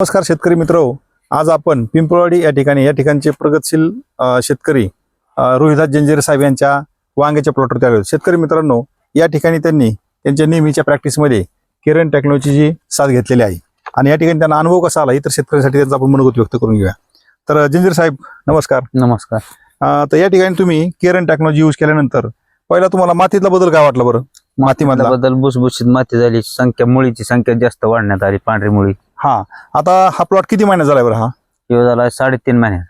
नमस्कार शेतकरी मित्र. आज आपण पिंपळवाडी या ठिकाणी या ठिकाणचे प्रगतशील शेतकरी रोहिदास जंजिरे साहेब यांच्या वांग्याच्या प्लॉटवरती आले होते. शेतकरी मित्रांनो या ठिकाणी त्यांनी त्यांच्या नेहमीच्या प्रॅक्टिसमध्ये किरण टेक्नॉलॉजीची साथ घेतलेली आहे. आणि या ठिकाणी त्यांना अनुभव कसा आला इतर शेतकऱ्यांसाठी त्यांचा आपण मनोगत व्यक्त करून घेऊया. तर जंजीर साहेब नमस्कार. नमस्कार. तर या ठिकाणी तुम्ही किरण टेक्नॉलॉजी यूज केल्यानंतर पहिला तुम्हाला मातीतला बदल काय वाटला बरं? मातीमधला? बद्दल भुसभुशीत माती झाली संख्या मुळीची संख्या जास्त वाढण्यात आली पांढरी मुळी. हा. आता हा प्लॉट किती महिना झाला बरं हा? किंवा झाला साडेतीन महिन्यात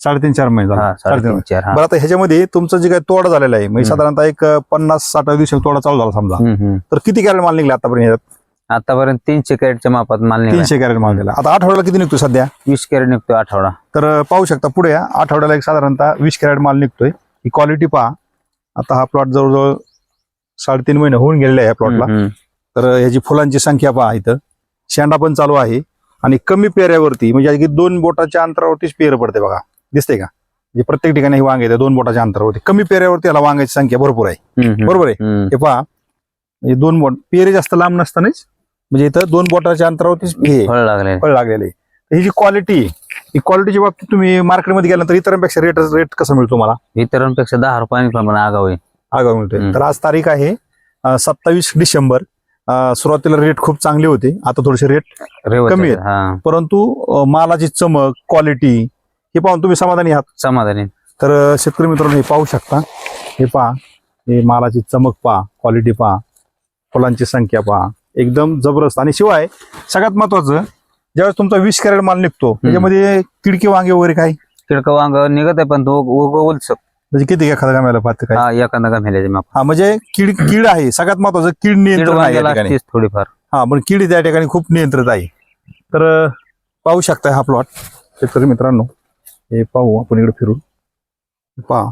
साडेतीन चार महिने झाला. हा साडेतीन चार हा. बरं आता ह्याच्यामध्ये तुमचं जे काही तोडा झालेला आहे म्हणजे हम्म. साधारणतः एक पन्नास साठ दिवशी तोडा चालू झाला समजा. हम्म, हम्म. तर किती कॅरेट माल निघला आतापर्यंत ह्याच्यात? आतापर्यंत तीनशे कॅरेटच्या मापात माल निघाला. तीनशे कॅरेट माल निघाला. आता आठवड्याला किती निघतो सध्या? वीस कॅरेट निघतो आठवडा. तर अं, पाहू शकता पुढे या आठवड्याला एक साधारणतः वीस कॅरेट माल निघतोय. ही क्वालिटी पहा. आता हा प्लॉट जवळजवळ साडेतीन महिने होऊन गेलेले आहे या प्लॉटला हम्म, हम्म. तर ह्याची फुलांची संख्या पहा इथं. शेंडा पण चालू आहे. आणि कमी पेऱ्यावरती म्हणजे अगदी दोन बोटाच्या अंतरावरतीच पेर पडते बघा. दिसते का? म्हणजे प्रत्येक ठिकाणी हे वांगे येते दोन बोटाच्या अंतरावरती. कमी पेऱ्यावरती याला वांग्याची संख्या भरपूर आहे. बरोबर आहे. हे पहा. म्हणजे दोन बोट पेरे जास्त लांब नसतानाच म्हणजे इथं दोन बोटाच्या अंतरावरतीच हे फळ लागले फळ लागलेले. तर ही जी क्वालिटी ही क्वालिटीच्या बाबतीत तुम्ही मार्केटमध्ये गेल्यानंतर इतरांपेक्षा रेट रेट कसा मिळतो मला इतरांपेक्षा दहा रुपयांनी प्रमाणे आगाव आहे. आगाऊ मिळतोय. तर आज तारीख आहे सत्तावीस डिसेंबर. सुरुवातीला रेट खूप चांगले होते. आता थोडेसे रेट कमी आहेत. परंतु मालाची चमक क्वालिटी हे पाहून तुम्ही समाधानी आहात? समाधानी. तर शेतकरी मित्रांनो हे पाहू शकता. हे पहा. हे मालाची चमक पहा. क्वालिटी पहा. फुलांची संख्या पहा. एकदम जबरदस्त. आणि शिवाय सगळ्यात महत्वाचं ज्यावेळेस तुमचा वीस कॅरेट माल निघतो त्याच्यामध्ये किडकी वांगे वगैरे काय किडकं वांग निघत आहे पण तो उगवलच. म्हणजे किती एखादा गमायला पाहतं काय? हा एखादा माप हा म्हणजे कीड कीड आहे. सगळ्यात महत्वाचं कीड नियंत्रण आहे या वांग्याला ठिकाणी. असतेच थोडीफार. हा पण कीड त्या ठिकाणी खूप नियंत्रित आहे. तर अं, पाहू शकता हा प्लॉट शेतकरी मित्रांनो हे पाहू आपण इकडे फिरून. पहा.